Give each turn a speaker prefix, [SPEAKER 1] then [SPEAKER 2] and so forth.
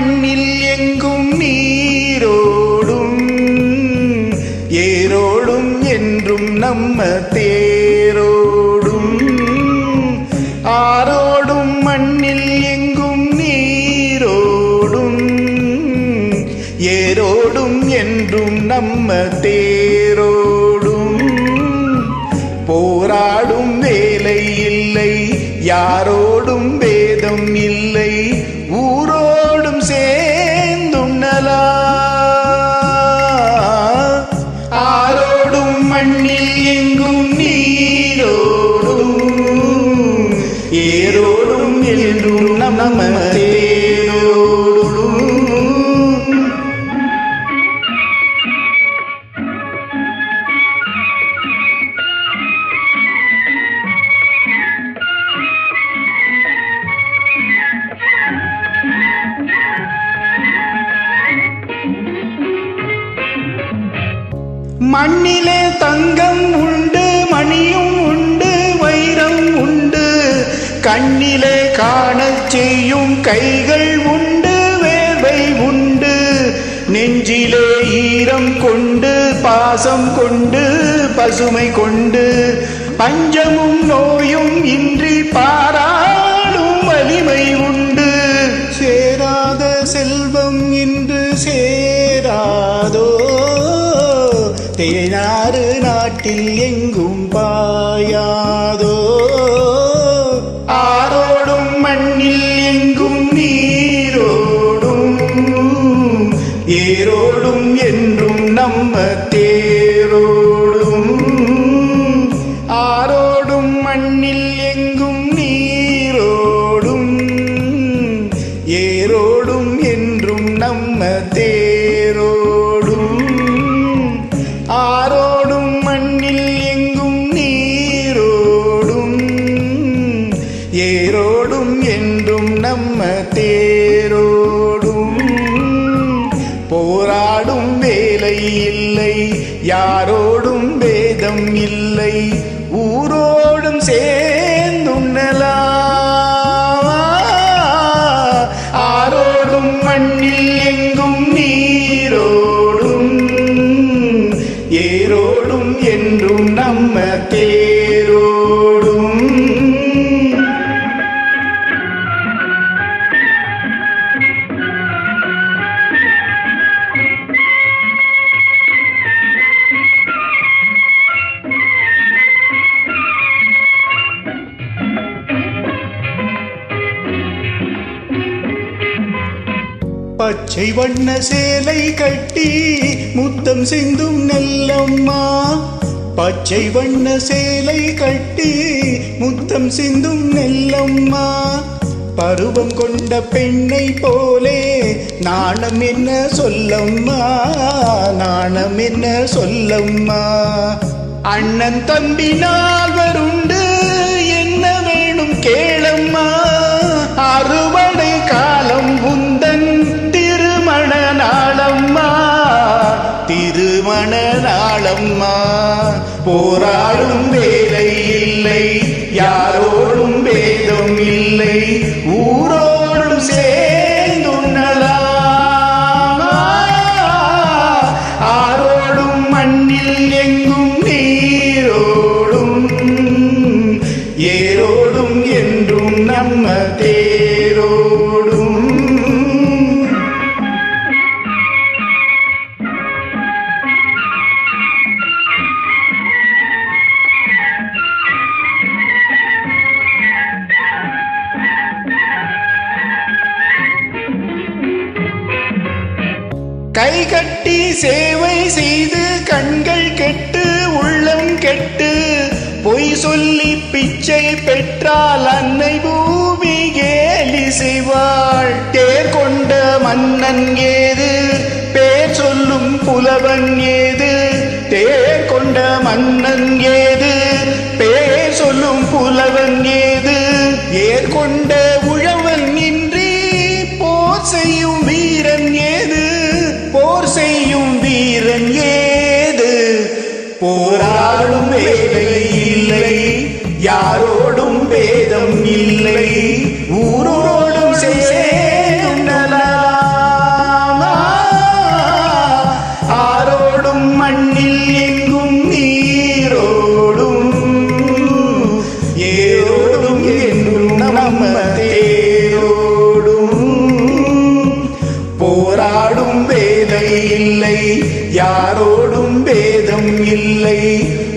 [SPEAKER 1] மண்ணில் எங்கும் நீரோடும் ஏரோடும் என்றும் நம்ம தேரோடும். ஆரோடும் மண்ணில் எங்கும் நீரோடும் ஏரோடும் என்றும் நம்ம தேரோடும். போராடும் வேலை இல்லை யாரோ என்றும் நம்ம தேரோடும் மண்ணிலே தங்கம் உண்டு மணியும் கண்ணிலே காணச் செய்யும் கைகள் உண்டு வேர்வை உண்டு. நெஞ்சிலே ஈரம் கொண்டு பாசம் கொண்டு பசுமை கொண்டு. பஞ்சமும் நோயும் இன்றி பாரா இல்லை. யாரோடும் வேதம் இல்லை. ஊரோடும் சேர்ந்துண்ணலா ஆரோடும் மண்ணில் எங்கும் நீரோடும் ஏரோடும் என்றும் நம்ம பச்சை வண்ண சேலை கட்டி முத்தம் சிந்தும் நெல்லம்மா. பச்சை வண்ண சேலை கட்டி முத்தம் சிந்தும் நெல்லம்மா. பருவம் கொண்ட பெண்ணை போலே நாணம் என்ன சொல்லம்மா? நாணம் என்ன சொல்லம்மா? அண்ணன் தம்பி நால்வருண்டு என்ன வேணும் கேளம்மா? போராடும் வேலை இல்லை. யார் கை கட்டி சேவை செய்து கண்கள் கெட்டு உள்ளம் கெட்டு பொய் சொல்லி பிச்சை பெற்றால் அன்னை பூமி கேலி செய்வாள். தேர் கொண்ட மன்னன் ஏது? பேர் சொல்லும் புலவன் ஏது? தேர் கொண்ட மன்னன் ஏது? பேர் சொல்லும் புலவன் ஏது? ஏர் கொண்ட போராடும் வேலை இல்லை யாரோடும் பேதம் இல்லை. ஊரோடும் ஆரோடும் மண்ணில் எங்கும் நீரோடும் ஏரோடும் என்றும் நம்ம தேரோடும் போராடும் வேலை இல்லை யாரோடும் இல்லை. ஊரோ